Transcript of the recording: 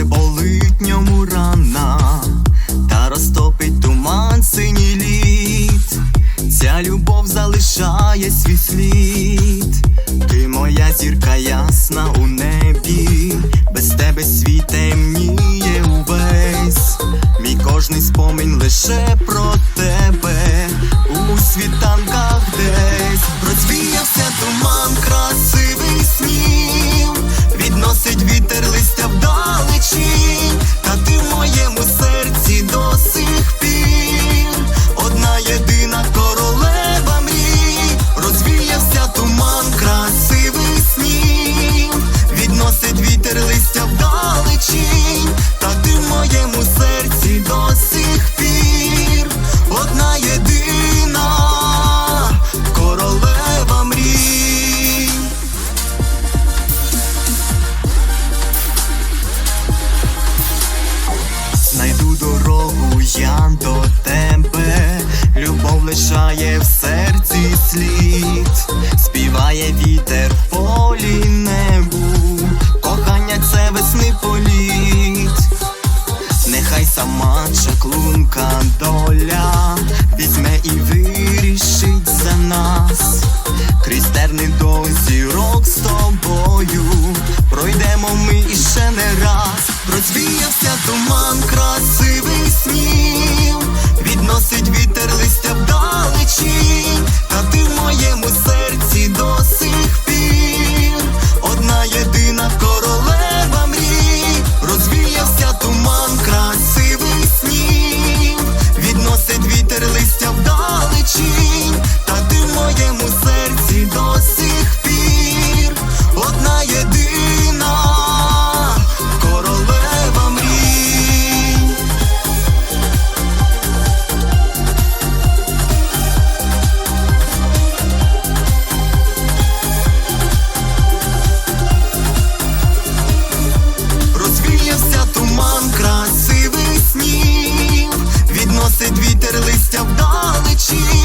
плаче, болить ньому рана, та розтопить туман синій лід. Ця любов залишає свій слід. Ти моя зірка ясна у небі, без тебе світ темніє увесь. Мій кожний спомінь лише про Знайду дорогу я до тебе, любов лишає в серці слід, співає вітер полі небу, кохання це весни політ, нехай сама чаклунка доля візьме і вирішить за нас, крізь терни до з тобою, пройдемо ми іще не раз, розвіявся туман, красивий снів, відносить вітер листя вдалечінь, листя вдалечінь,